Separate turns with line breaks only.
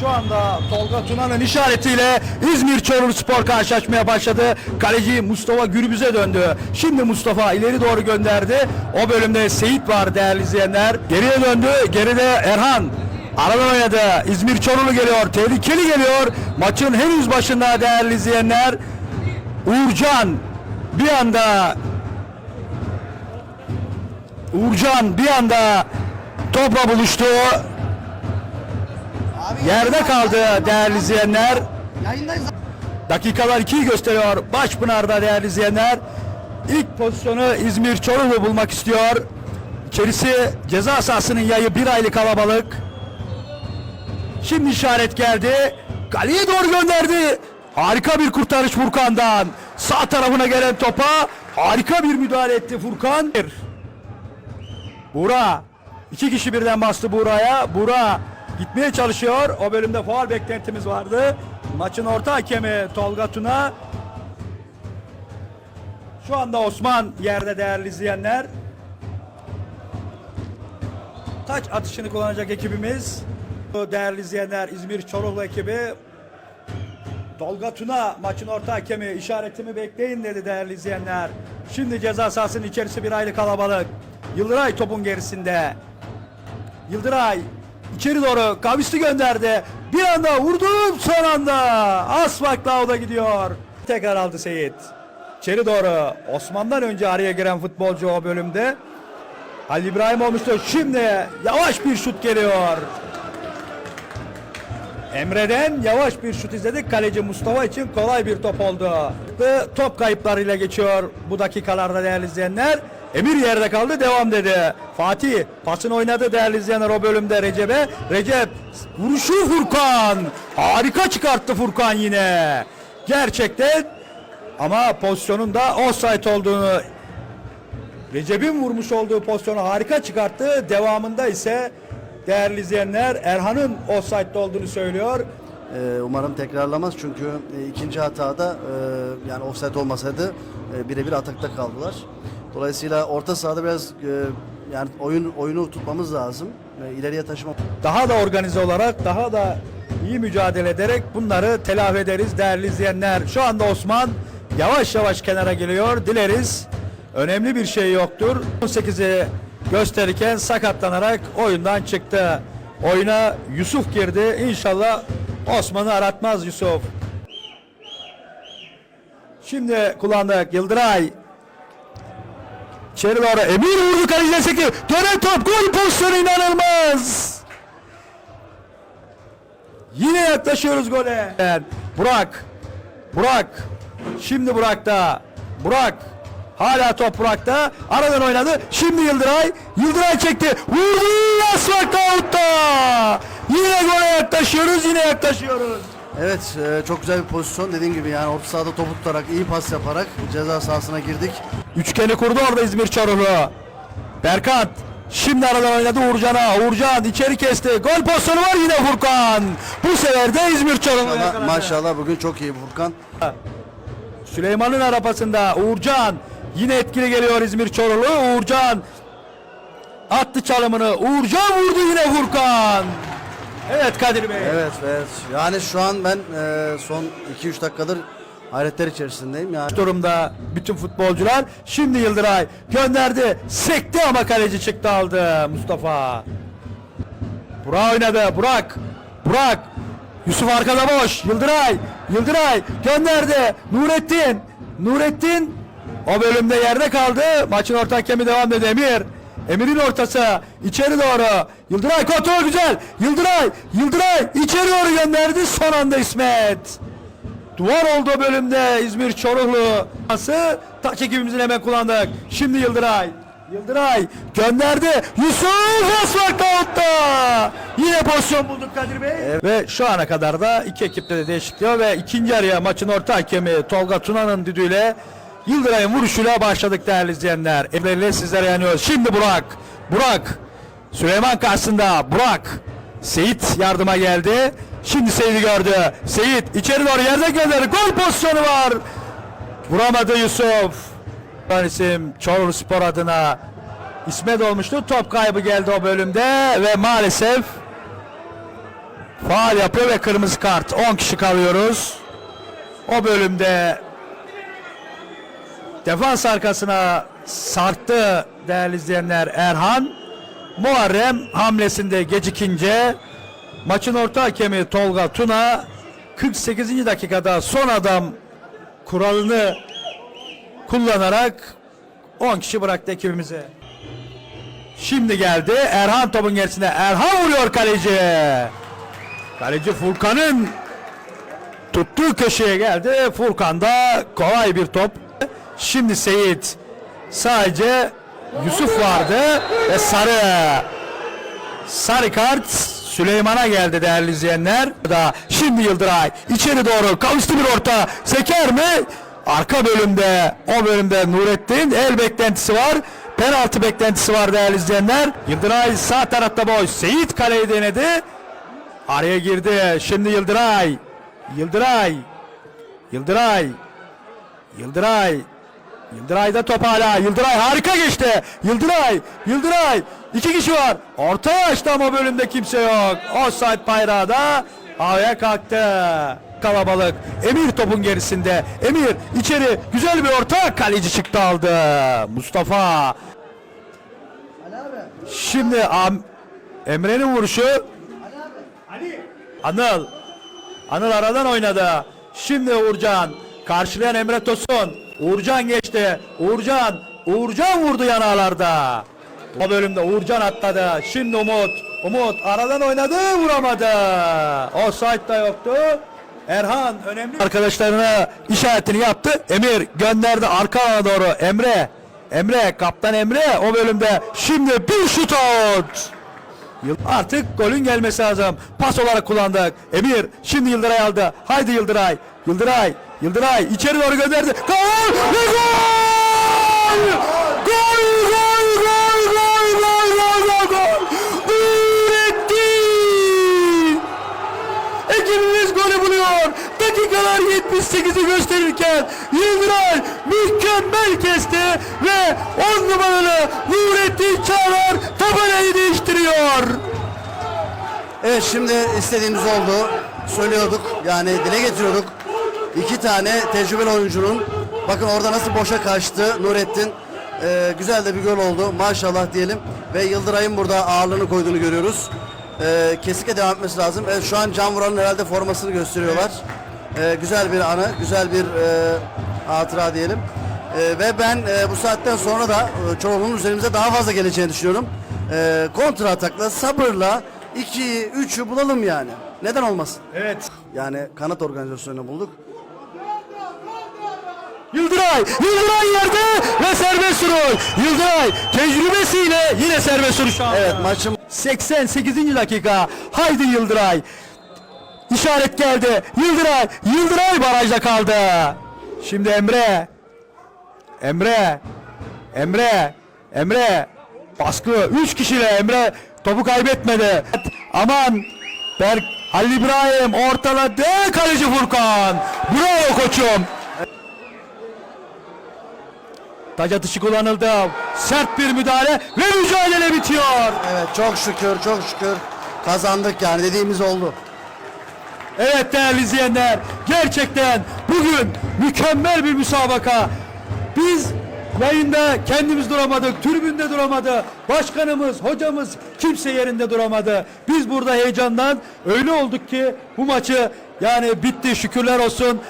Şu anda Tolga Tuna'nın işaretiyle İzmir Çorlu Spor karşılaşmaya başladı. Kaleci Mustafa Gürbüz'e döndü. Şimdi Mustafa ileri doğru gönderdi. O bölümde Seyit var değerli izleyenler. Geriye döndü. Geride Erhan. Aradan oynadı. İzmir Çorlu geliyor. Tehlikeli geliyor. Maçın henüz başında değerli izleyenler. Uğurcan bir anda Uğurcan bir anda topla buluştu. Yerde kaldı değerli izleyenler. Dakikalar 2'yi gösteriyor. Başpınar'da değerli izleyenler. İlk pozisyonu İzmir Çorumlu bulmak istiyor. İçerisi ceza sahasının yayı bir aylık kalabalık. Şimdi işaret geldi. Kaleye doğru gönderdi. Harika bir kurtarış Furkan'dan. Sağ tarafına gelen topa harika bir müdahale etti Furkan. Buğra. iki kişi birden bastı Buğra'ya. Buğra gitmeye çalışıyor. O bölümde faal beklentimiz vardı. Maçın orta hakemi Tolga Tuna. Şu anda Osman yerde değerli izleyenler. Taç atışını kullanacak ekibimiz. Değerli izleyenler İzmir Çorumlu ekibi. Tolga Tuna maçın orta hakemi işaretimi bekleyin dedi değerli izleyenler. Şimdi ceza sahasının içerisi bir aylık kalabalık. Yıldıray topun gerisinde. Yıldıray içeri doğru kavisli gönderdi. Bir anda vurdu son anda. Asfak Lauda gidiyor. Tekrar aldı Seyit. İçeri doğru Osman'dan önce araya giren futbolcu o bölümde. Halil İbrahim olmuştu. Şimdi yavaş bir şut geliyor. Emre'den yavaş bir şut izledik. Kaleci Mustafa için kolay bir top oldu. Ve top kayıplarıyla geçiyor bu dakikalarda değerli izleyenler. Emir yerde kaldı devam dedi. Fatih pasını oynadı değerli izleyenler o bölümde Recep'e. Recep vuruşu Furkan. Harika çıkarttı Furkan yine. Gerçekten ama pozisyonun da offside olduğunu Recep'in vurmuş olduğu pozisyonu harika çıkarttı. Devamında ise değerli izleyenler Erhan'ın offside'de olduğunu söylüyor.
Ee, umarım tekrarlamaz çünkü e, ikinci hatada e, yani offside olmasaydı e, birebir atakta kaldılar. Dolayısıyla orta sahada biraz e, yani oyun oyunu tutmamız lazım. E, ileriye taşıma
Daha da organize olarak daha da iyi mücadele ederek bunları telafi ederiz değerli izleyenler. Şu anda Osman yavaş yavaş kenara geliyor. Dileriz önemli bir şey yoktur. 18'i gösterirken sakatlanarak oyundan çıktı. Oyuna Yusuf girdi. İnşallah Osman'ı aratmaz Yusuf. Şimdi kullandık Yıldıray. Doğru Emir vurdu kaleciye sekti. Dönen top gol pozisyonu inanılmaz. Yine yaklaşıyoruz gole. Burak. Burak. Şimdi Burak'ta. Burak. Hala top Burak'ta. Aradan oynadı. Şimdi Yıldıray. Yıldıray çekti. Vurdu. Asfalt. Yine gole yaklaşıyoruz. Yine yaklaşıyoruz.
Evet e, çok güzel bir pozisyon dediğim gibi yani orta sahada topu tutarak iyi pas yaparak ceza sahasına girdik.
Üçgeni kurdu orada İzmir Çorumlu. Berkant şimdi aradan oynadı Uğurcan'a. Uğurcan içeri kesti. Gol pozisyonu var yine Furkan. Bu sefer de İzmir Çorumlu yakaladı.
maşallah bugün çok iyi Furkan.
Süleyman'ın arapasında Uğurcan yine etkili geliyor İzmir Çorumlu. Uğurcan attı çalımını. Uğurcan vurdu yine Furkan. Evet Kadir Bey.
Evet evet yani şu an ben e, son 2-3 dakikadır hayretler içerisindeyim yani.
durumda bütün futbolcular. Şimdi Yıldıray gönderdi. Sekti ama kaleci çıktı aldı Mustafa. Burak oynadı. Burak. Burak. Yusuf arkada boş. Yıldıray. Yıldıray gönderdi. Nurettin. Nurettin o bölümde yerde kaldı. Maçın orta hakemi devam ediyor. Emir. Emir'in ortası. içeri doğru. Yıldıray kontrol güzel. Yıldıray. Yıldıray içeri doğru gönderdi. Son anda İsmet. Duvar oldu bölümde İzmir Çoruklu. Pası taç ekibimizin hemen kullandık. Şimdi Yıldıray. Yıldıray gönderdi. Yusuf Asfak out'ta. Yine pozisyon bulduk Kadir Bey. Ve şu ana kadar da iki ekipte de değişiklik ve ikinci araya maçın orta hakemi Tolga Tuna'nın düdüğüyle Yıldıray'ın vuruşuyla başladık değerli izleyenler. Emreyle sizlere yanıyoruz. Şimdi Burak. Burak. Süleyman karşısında. Burak. Seyit yardıma geldi. Şimdi Seyit'i gördü. Seyit içeri doğru yerden gönderdi. Gol pozisyonu var. Vuramadı Yusuf. Ben isim Çorlu Spor adına İsmet olmuştu. Top kaybı geldi o bölümde ve maalesef faal yapıyor ve kırmızı kart. 10 kişi kalıyoruz. O bölümde defans arkasına sarktı değerli izleyenler Erhan. Muharrem hamlesinde gecikince maçın orta hakemi Tolga Tuna 48. dakikada son adam kuralını kullanarak 10 kişi bıraktı ekibimize. Şimdi geldi Erhan topun gerisine. Erhan vuruyor kaleci. Kaleci Furkan'ın tuttuğu köşeye geldi. Furkan da kolay bir top. Şimdi Seyit sadece Yusuf vardı ve sarı. Sarı kart Süleyman'a geldi değerli izleyenler. Da şimdi Yıldıray içeri doğru kavuştu bir orta. Seker mi? Arka bölümde o bölümde Nurettin el beklentisi var. Penaltı beklentisi var değerli izleyenler. Yıldıray sağ tarafta boş. Seyit kaleyi denedi. Araya girdi. Şimdi Yıldıray. Yıldıray. Yıldıray. Yıldıray. Yıldıray'da top hala. Yıldıray harika geçti. Yıldıray. Yıldıray. İki kişi var. Ortaya açtı ama bölümde kimse yok. Offside bayrağı da havaya kalktı. Kalabalık. Emir topun gerisinde. Emir içeri güzel bir orta. Kaleci çıktı aldı. Mustafa. Şimdi Emre'nin vuruşu. Anıl. Anıl aradan oynadı. Şimdi Uğurcan. Karşılayan Emre Tosun. Uğurcan geçti. Uğurcan. Uğurcan vurdu yanağlarda. O bölümde Uğurcan atladı. Şimdi Umut. Umut aradan oynadı vuramadı. Offside da yoktu. Erhan önemli arkadaşlarına işaretini yaptı. Emir gönderdi arka alana doğru. Emre. Emre kaptan Emre o bölümde şimdi bir şut out. Artık golün gelmesi lazım. Pas olarak kullandık. Emir şimdi Yıldıray aldı. Haydi Yıldıray. Yıldıray. Yıldıray içeri doğru gönderdi. Gol! Ve gol! Gol! Gol! Gol! Gol! Gol! Gol! Gol! Gol! Nurettin! Ekibimiz golü buluyor. Dakikalar 78'i gösterirken Yıldıray mükemmel kesti ve 10 numaralı Nurettin Çağlar tabelayı değiştiriyor.
Evet şimdi istediğimiz oldu. Söylüyorduk yani dile getiriyorduk. İki tane tecrübeli oyuncunun bakın orada nasıl boşa kaçtı Nurettin. Ee, güzel de bir gol oldu maşallah diyelim. Ve Yıldıray'ın burada ağırlığını koyduğunu görüyoruz. Ee, kesinlikle devam etmesi lazım. Evet şu an Can Vuran'ın herhalde formasını gösteriyorlar. Ee, güzel bir anı, güzel bir e, hatıra diyelim. Ee, ve ben e, bu saatten sonra da e, Çorum'un üzerimize daha fazla geleceğini düşünüyorum. Ee, kontra atakla, sabırla 2'yi, 3'ü bulalım yani. Neden olmasın?
Evet.
Yani kanat organizasyonunu bulduk.
Yıldıray, Yıldıray yerde ve serbest vuruş. Yıldıray tecrübesiyle yine serbest vuruş aldı.
Evet maçın
88. dakika. Haydi Yıldıray. İşaret geldi. Yıldıray, Yıldıray barajda kaldı. Şimdi Emre. Emre. Emre. Emre. Baskı 3 kişiyle Emre topu kaybetmedi. Aman Berk Halil İbrahim ortaladı kaleci Furkan. Bravo koçum. Taç atışı kullanıldı. Sert bir müdahale ve mücadele bitiyor.
evet çok şükür, çok şükür kazandık yani dediğimiz oldu.
Evet değerli izleyenler gerçekten bugün mükemmel bir müsabaka. Biz yayında kendimiz duramadık, tribünde duramadı. Başkanımız, hocamız kimse yerinde duramadı. Biz burada heyecandan öyle olduk ki bu maçı yani bitti şükürler olsun.